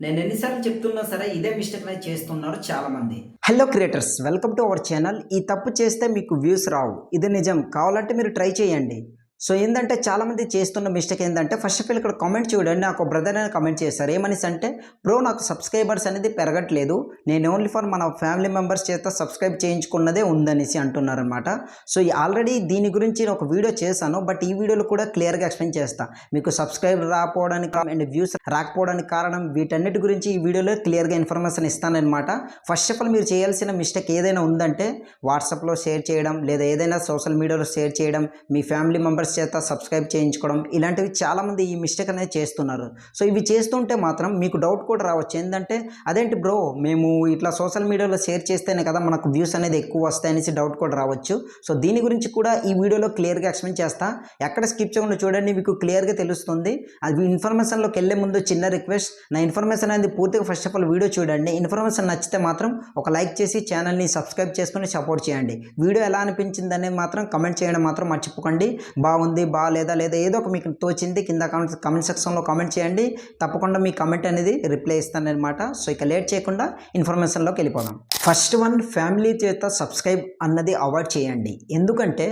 నేను ఎన్నిసార్లు చెప్తున్నా సరే ఇదే మిస్టేక్ అనేది చేస్తున్నారు చాలామంది. Hello creators welcome to our channel ఈ తప్పు చేస్తే మీకు వ్యూస్ రావు. ఇది నిజం. కావాలంటే మీరు ట్రై చేయండి. సో ఏంటంటే చాలామంది చేస్తున్న మిస్టేక్ ఏంటంటే ఫస్ట్ ఆఫ్ ఆల్ ఇక్కడ కామెంట్ చూడండి. నాకు బ్రదర్ అని కామెంట్ చేశారు. ఏమని అంటే బ్రో నాకు సబ్స్క్రైబర్స్ అనేది పెరగట్లేదు. నేను ఓన్లీ ఫర్ మన ఫ్యామిలీ మెంబర్స్ చేత సబ్స్క్రైబ్ చేయించుకున్నదే ఉందనేసి అంటున్నారనమాట సో ఆల్రెడీ దీని గురించి నేను ఒక వీడియో చేశాను. బట్ ఈ వీడియోలో కూడా క్లియర్గా ఎక్స్ప్లెయిన్ చేస్తాను మీకు సబ్స్క్రైబ్ రాకపోవడానికి అండ్ వ్యూస్ రాకపోవడానికి కారణం వీటన్నిటి గురించి ఈ వీడియోలో క్లియర్గా ఇన్ఫర్మేషన్ ఇస్తానమాట ఫస్ట్ ఆఫ్ ఆల్ మీరు చేయాల్సిన మిస్టేక్ ఏదైనా ఉందంటే వాట్సాప్లో షేర్ చేయడం లేదా ఏదైనా సోషల్ మీడియాలో షేర్ చేయడం మీ ఫ్యామిలీ మెంబర్స్ చేత సబ్స్క్రైబ్ చేయించుకోవడం ఇలాంటివి చాలామంది ఈ మిస్టేక్ అనేది చేస్తున్నారు. సో ఇవి చేస్తుంటే మాత్రం మీకు డౌట్ కూడా రావచ్చు. ఏంటంటే అదేంటి బ్రో మేము ఇట్లా సోషల్ మీడియాలో షేర్ చేస్తేనే కదా మనకు వ్యూస్ అనేది ఎక్కువ వస్తాయనేసి డౌట్ కూడా రావచ్చు. సో దీని గురించి కూడా ఈ వీడియోలో క్లియర్గా ఎక్స్ప్లెయిన్ చేస్తా. ఎక్కడ స్కిప్ చేయకుండా చూడండి మీకు క్లియర్గా తెలుస్తుంది. అది ఇన్ఫర్మేషన్లోకి వెళ్ళే ముందు చిన్న రిక్వెస్ట్ నా ఇన్ఫర్మేషన్ అనేది పూర్తిగా ఫస్ట్ ఆఫ్ ఆల్ వీడియో చూడండి. ఇన్ఫర్మేషన్ నచ్చితే మాత్రం ఒక లైక్ చేసి ఛానల్ని సబ్స్క్రైబ్ చేసుకుని సపోర్ట్ చేయండి. వీడియో ఎలా అనిపించింది అనేది మాత్రం కమెంట్ చేయడం మాత్రం మర్చిపోకండి. బాగుంది బాగాలేదా లేదా ఏదో ఒక మీకు తోచింది కింద కామెంట్ కమెంట్ సెక్షన్లో కామెంట్ చేయండి. తప్పకుండా మీ కమెంట్ అనేది రిప్లై ఇస్తానన్నమాట. సో ఇక లేట్ చేయకుండా ఇన్ఫర్మేషన్లోకి వెళ్ళిపోదాం. ఫస్ట్ వన్ ఫ్యామిలీ చేత సబ్స్క్రైబ్ అన్నది అవాయిడ్ చేయండి. ఎందుకంటే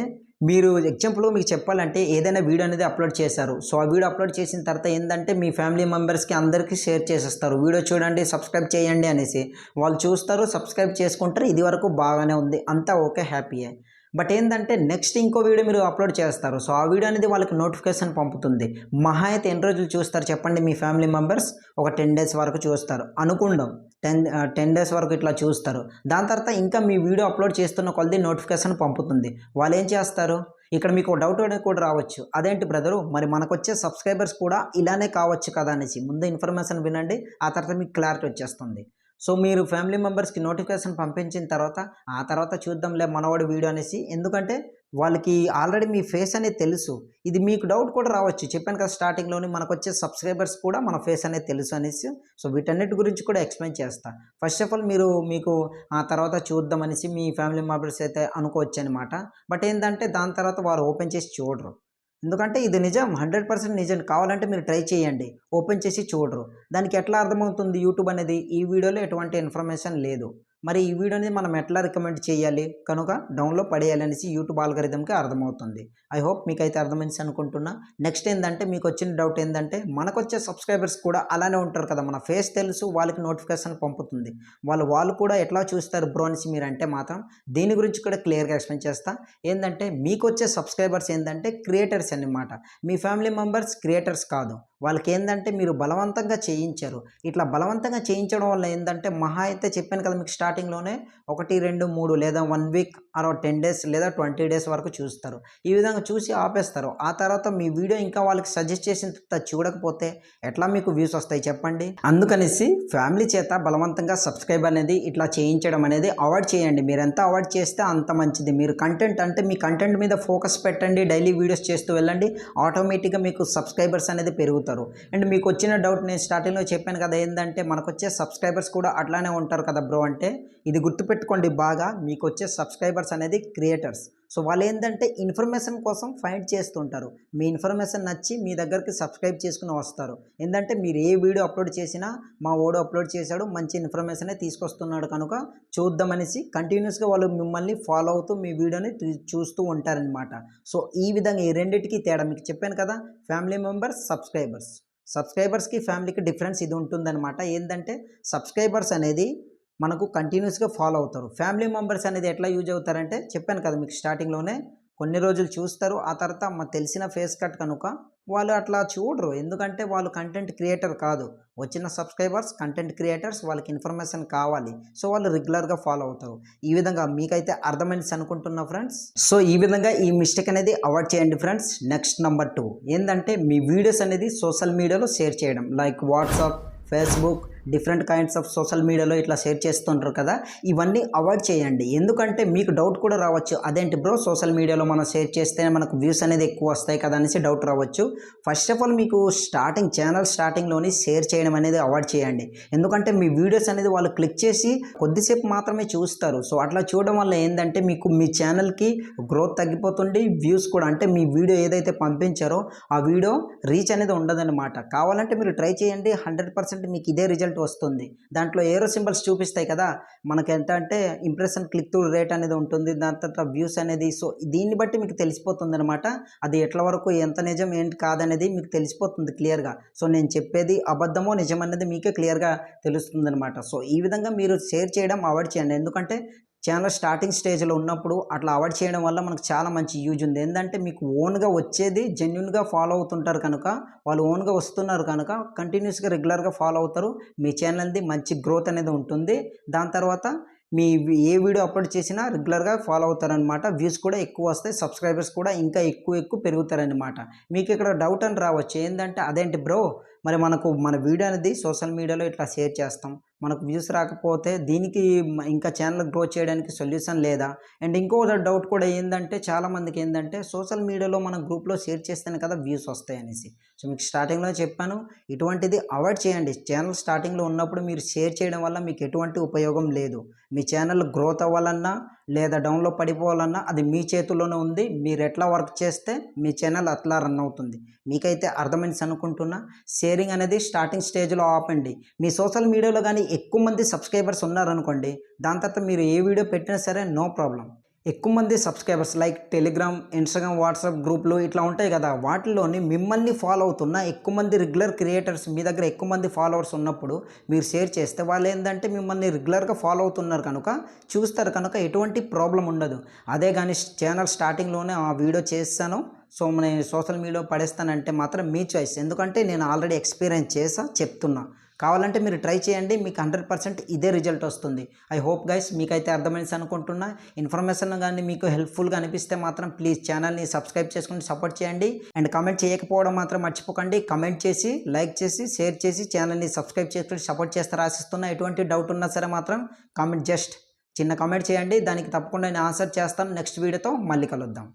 మీరు ఎగ్జాంపుల్ మీకు చెప్పాలంటే ఏదైనా వీడియో అనేది అప్లోడ్ చేశారు. సో ఆ వీడియో అప్లోడ్ చేసిన తర్వాత ఏంటంటే మీ ఫ్యామిలీ మెంబర్స్కి అందరికీ షేర్ చేసేస్తారు. వీడియో చూడండి సబ్స్క్రైబ్ చేయండి అనేసి. వాళ్ళు చూస్తారు సబ్స్క్రైబ్ చేసుకుంటారు. ఇది వరకు బాగానే ఉంది. అంతా ఓకే హ్యాపీయే బట్ ఏంటంటే నెక్స్ట్ ఇంకో వీడియో మీరు అప్లోడ్ చేస్తారు. సో ఆ వీడియో అనేది వాళ్ళకి నోటిఫికేషన్ పంపుతుంది. మహా అయితే ఎన్ని రోజులు చూస్తారు చెప్పండి మీ ఫ్యామిలీ మెంబర్స్? ఒక టెన్ డేస్ వరకు చూస్తారు. అనుకుందాం. టెన్ టెన్ డేస్ వరకు ఇట్లా చూస్తారు. దాని తర్వాత ఇంకా మీ వీడియో అప్లోడ్ చేస్తున్న కొలది నోటిఫికేషన్ పంపుతుంది. వాళ్ళు ఏం చేస్తారు? ఇక్కడ మీకు డౌట్ అనేది కూడా రావచ్చు. అదేంటి బ్రదరు? మరి మనకు వచ్చే సబ్స్క్రైబర్స్ కూడా ఇలానే కావచ్చు కదా అనేసి. ముందు ఇన్ఫర్మేషన్ వినండి. ఆ తర్వాత మీకు క్లారిటీ వచ్చేస్తుంది. సో మీరు ఫ్యామిలీ మెంబర్స్కి నోటిఫికేషన్ పంపించిన తర్వాత ఆ తర్వాత చూద్దాంలే మనవాడి వీడియో అనేసి ఎందుకంటే వాళ్ళకి ఆల్రెడీ మీ ఫేస్ అనేది తెలుసు. ఇది మీకు డౌట్ కూడా రావచ్చు. చెప్పాను కదా స్టార్టింగ్లోని మనకు వచ్చే సబ్స్క్రైబర్స్ కూడా మన ఫేస్ అనేది తెలుసు అనేసి. సో వీటన్నిటి గురించి కూడా ఎక్స్ప్లెయిన్ చేస్తా. ఫస్ట్ ఆఫ్ ఆల్ మీరు మీకు ఆ తర్వాత చూద్దాం అనేసి మీ ఫ్యామిలీ మెంబర్స్ అయితే అనుకోవచ్చు అనమాట బట్ ఏంటంటే దాని తర్వాత వారు ఓపెన్ చేసి చూడరు. ఎందుకంటే ఇది నిజం హండ్రెడ్ పర్సెంట్ నిజం. కావాలంటే మీరు ట్రై చేయండి. ఓపెన్ చేసి చూడరు. దానికి ఎట్లా అర్థమవుతుంది యూట్యూబ్ అనేది? ఈ వీడియోలో ఎటువంటి ఇన్ఫర్మేషన్ లేదు. మరి ఈ వీడియోని మనం ఎట్లా రికమెండ్ చేయాలి? కనుక డౌన్లో పడేయాలి అనేసి యూట్యూబ్ ఆల్గరిథంకి అర్థమవుతుంది. ఐ హోప్ మీకైతే అర్థమైంది అనుకుంటున్నా. నెక్స్ట్ ఏంటంటే మీకు వచ్చిన డౌట్ ఏంటంటే మనకు వచ్చే సబ్స్క్రైబర్స్ కూడా అలానే ఉంటారు కదా. మన ఫేస్ తెలుసు వాళ్ళకి నోటిఫికేషన్ పంపుతుంది. వాళ్ళు వాళ్ళు కూడా ఎట్లా చూస్తారు బ్రో అనేసి మీరు అంటే మాత్రం దీని గురించి కూడా క్లియర్గా ఎక్స్ప్లెయిన్ చేస్తా. ఏంటంటే మీకు వచ్చే సబ్స్క్రైబర్స్ ఏంటంటే క్రియేటర్స్ అన్నమాట. మీ ఫ్యామిలీ మెంబర్స్ క్రియేటర్స్ కాదు. వాళ్ళకి ఏంటంటే మీరు బలవంతంగా చేయించారు. ఇట్లా బలవంతంగా చేయించడం వల్ల ఏంటంటే మహా అయితే చెప్పాను కదా మీకు స్టార్టింగ్లోనే ఒకటి రెండు మూడు లేదా వన్ వీక్ అరౌ టెన్ డేస్ లేదా ట్వంటీ డేస్ వరకు చూస్తారు. ఈ విధంగా చూసి ఆపేస్తారు. ఆ తర్వాత మీ వీడియో ఇంకా వాళ్ళకి సజెస్ట్ చేసిన చూడకపోతే ఎట్లా మీకు వ్యూస్ వస్తాయి చెప్పండి? అందుకనేసి ఫ్యామిలీ చేత బలవంతంగా సబ్స్క్రైబ్ అనేది ఇట్లా చేయించడం అనేది అవాయిడ్ చేయండి. మీరు ఎంత అవాయిడ్ చేస్తే అంత మంచిది. మీరు కంటెంట్ అంటే మీ కంటెంట్ మీద ఫోకస్ పెట్టండి. డైలీ వీడియోస్ చేస్తూ వెళ్ళండి. ఆటోమేటిక్గా మీకు సబ్స్క్రైబర్స్ అనేది పెరుగుతారు. అండ్ మీకు వచ్చిన డౌట్ నేను స్టార్టింగ్లో చెప్పాను కదా ఏంటంటే మనకు వచ్చే సబ్స్క్రైబర్స్ కూడా అట్లానే ఉంటారు కదా బ్రో అంటే ఇది గుర్తుపెట్టుకోండి బాగా మీకు వచ్చే సబ్స్క్రైబర్స్ అనేది క్రియేటర్స్. సో వాళ్ళు ఏంటంటే ఇన్ఫర్మేషన్ కోసం ఫైండ్ చేస్తుంటారు. మీ ఇన్ఫర్మేషన్ నచ్చి మీ దగ్గరికి సబ్స్క్రైబ్ చేసుకుని వస్తారు. ఏంటంటే మీరు ఏ వీడియో అప్లోడ్ చేసినా మా ఓడు అప్లోడ్ చేశాడు మంచి ఇన్ఫర్మేషనే తీసుకొస్తున్నాడు కనుక చూద్దామనేసి కంటిన్యూస్గా వాళ్ళు మిమ్మల్ని ఫాలో అవుతూ మీ వీడియోని చూస్తూ ఉంటారనమాట సో ఈ విధంగా ఈ రెండింటికి తేడా మీకు చెప్పాను కదా ఫ్యామిలీ మెంబర్స్ సబ్స్క్రైబర్స్. సబ్స్క్రైబర్స్కి ఫ్యామిలీకి డిఫరెన్స్ ఇది ఉంటుందన్నమాట. ఏంటంటే సబ్స్క్రైబర్స్ అనేది మనకు కంటిన్యూస్గా ఫాలో అవుతారు. ఫ్యామిలీ మెంబర్స్ అనేది ఎట్లా యూజ్ అవుతారంటే చెప్పాను కదా మీకు స్టార్టింగ్లోనే కొన్ని రోజులు చూస్తారు ఆ తర్వాత మాకు తెలిసిన ఫేస్ కట్ కనుక వాళ్ళు అట్లా చూడరు. ఎందుకంటే వాళ్ళు కంటెంట్ క్రియేటర్ కాదు. వచ్చిన సబ్స్క్రైబర్స్ కంటెంట్ క్రియేటర్స్ వాళ్ళకి ఇన్ఫర్మేషన్ కావాలి. సో వాళ్ళు రెగ్యులర్గా ఫాలో అవుతారు. ఈ విధంగా మీకైతే అర్థమైంది అనుకుంటున్నా ఫ్రెండ్స్ సో ఈ విధంగా ఈ మిస్టేక్ అనేది అవాయిడ్ చేయండి ఫ్రెండ్స్ నెక్స్ట్ నెంబర్ టూ ఏంటంటే మీ వీడియోస్ అనేది సోషల్ మీడియాలో షేర్ చేయడం. Like WhatsApp Facebook different kinds of social మీడియాలో ఇట్లా షేర్ చేస్తుంటారు కదా ఇవన్నీ అవాయిడ్ చేయండి. ఎందుకంటే మీకు డౌట్ కూడా రావచ్చు. అదేంటి బ్రో సోషల్ మీడియాలో మనం షేర్ చేస్తే మనకు వ్యూస్ అనేది ఎక్కువ వస్తాయి కదా అనేసి డౌట్ రావచ్చు. ఫస్ట్ ఆఫ్ ఆల్ మీకు స్టార్టింగ్ ఛానల్ స్టార్టింగ్లోని షేర్ చేయడం అనేది అవాయిడ్ చేయండి. ఎందుకంటే మీ వీడియోస్ అనేది వాళ్ళు క్లిక్ చేసి కొద్దిసేపు మాత్రమే చూస్తారు. సో అట్లా చూడడం వల్ల ఏంటంటే మీకు మీ ఛానల్కి గ్రోత్ తగ్గిపోతుంది వ్యూస్ కూడా అంటే మీ వీడియో ఏదైతే పంపించారో ఆ వీడియో రీచ్ అనేది ఉండదన్నమాట. కావాలంటే మీరు ట్రై చేయండి. హండ్రెడ్ పర్సెంట్ మీకు ఇదే రిజల్ట్ రిజల్ట్ వస్తుంది. దాంట్లో ఏరో సింబల్స్ చూపిస్తాయి కదా. మనకి ఎంత అంటే ఇంప్రెషన్ క్లిక్ త్రూ రేట్ అనేది ఉంటుంది. దాని తర్వాత వ్యూస్ అనేది సో దీన్ని బట్టి మీకు తెలిసిపోతుంది అనమాట అది ఎట్ల వరకు ఎంత నిజం ఏంటి కాదనేది మీకు తెలిసిపోతుంది క్లియర్గా సో నేను చెప్పేది అబద్ధమో నిజం అనేది మీకే క్లియర్గా తెలుస్తుంది అనమాట సో ఈ విధంగా మీరు షేర్ చేయడం అవాయిడ్ చేయండి. ఎందుకంటే ఛానల్ స్టార్టింగ్ స్టేజ్లో ఉన్నప్పుడు అట్లా అవాయిడ్ చేయడం వల్ల మనకు చాలా మంచి యూజ్ ఉంది. ఏంటంటే మీకు ఓన్గా వచ్చేది జెన్యున్గా ఫాలో అవుతుంటారు కనుక వాళ్ళు ఓన్గా వస్తున్నారు కనుక కంటిన్యూస్గా రెగ్యులర్గా ఫాలో అవుతారు. మీ ఛానల్ది మంచి గ్రోత్ అనేది ఉంటుంది. దాని తర్వాత మీ ఏ వీడియో అప్లోడ్ చేసినా రెగ్యులర్గా ఫాలో అవుతారనమాట వ్యూస్ కూడా ఎక్కువ వస్తాయి. సబ్స్క్రైబర్స్ కూడా ఇంకా ఎక్కువ ఎక్కువ పెరుగుతారనమాట మీకు ఇక్కడ డౌట్ అని రావచ్చు. ఏంటంటే అదేంటి బ్రో? మరి మనకు మన వీడియో అనేది సోషల్ మీడియాలో ఇట్లా షేర్ చేస్తాం. మనకు వ్యూస్ రాకపోతే దీనికి ఇంకా ఛానల్ గ్రో చేయడానికి సొల్యూషన్ లేదా? అండ్ ఇంకో డౌట్ కూడా ఏంటంటే చాలామందికి ఏంటంటే సోషల్ మీడియాలో మన గ్రూప్లో షేర్ చేస్తేనే కదా వ్యూస్ వస్తాయి అనేసి. సో మీకు స్టార్టింగ్లో చెప్పాను ఇటువంటిది అవాయిడ్ చేయండి. ఛానల్ స్టార్టింగ్లో ఉన్నప్పుడు మీరు షేర్ చేయడం వల్ల మీకు ఎటువంటి ఉపయోగం లేదు. మీ ఛానల్ గ్రోత్ అవ్వాలన్నా లేదా డౌన్లో పడిపోవాలన్నా అది మీ చేతుల్లోనే ఉంది. మీరు ఎట్లా వర్క్ చేస్తే మీ ఛానల్ అట్లా రన్ అవుతుంది. మీకైతే అర్థమైంది అనుకుంటున్నా షేరింగ్ అనేది స్టార్టింగ్ స్టేజ్లో ఆపండి మీ సోషల్ మీడియాలో కానీ ఎక్కువ మంది సబ్స్క్రైబర్స్ ఉన్నారనుకోండి దాని తర్వాత మీరు ఏ వీడియో పెట్టినా సరే నో ప్రాబ్లం ఎక్కువ మంది subscribers like Telegram Instagram WhatsApp గ్రూప్లు ఇట్లా ఉంటాయి కదా. వాటిలోని మిమ్మల్ని ఫాలో అవుతున్న ఎక్కువ మంది రెగ్యులర్ క్రియేటర్స్ మీ దగ్గర ఎక్కువ మంది ఫాలోవర్స్ ఉన్నప్పుడు మీరు షేర్ చేస్తే వాళ్ళు ఏంటంటే మిమ్మల్ని రెగ్యులర్గా ఫాలో అవుతున్నారు కనుక చూస్తారు కనుక ఎటువంటి ప్రాబ్లం ఉండదు. అదే కానీ ఛానల్ స్టార్టింగ్లోనే ఆ వీడియో చేస్తాను. సో నేను సోషల్ మీడియాలో పడేస్తానంటే మాత్రం మీ చాయిస్. ఎందుకంటే నేను ఆల్రెడీ ఎక్స్పీరియన్స్ చేసా చెప్తున్నా. కావాలంటే మీరు ట్రై చేయండి. మీకు హండ్రెడ్ పర్సెంట్ ఇదే రిజల్ట్ వస్తుంది. ఐ హోప్ గైస్ మీకైతే అర్థమైంది అనుకుంటున్నా. ఇన్ఫర్మేషన్ కానీ మీకు హెల్ప్ఫుల్గా అనిపిస్తే మాత్రం ప్లీజ్ ఛానల్ని సబ్స్క్రైబ్ చేసుకుని సపోర్ట్ చేయండి. అండ్ కమెంట్ చేయకపోవడం మాత్రం మర్చిపోకండి. కమెంట్ చేసి లైక్ చేసి షేర్ చేసి ఛానల్ని సబ్స్క్రైబ్ చేసుకుని సపోర్ట్ చేస్తారు ఆశిస్తున్నా. ఎటువంటి డౌట్ ఉన్నా సరే మాత్రం కామెంట్ జస్ట్ చిన్న కామెంట్ చేయండి. దానికి తప్పకుండా నేను ఆన్సర్ చేస్తాను. నెక్స్ట్ వీడియోతో మళ్ళీ కలుద్దాం.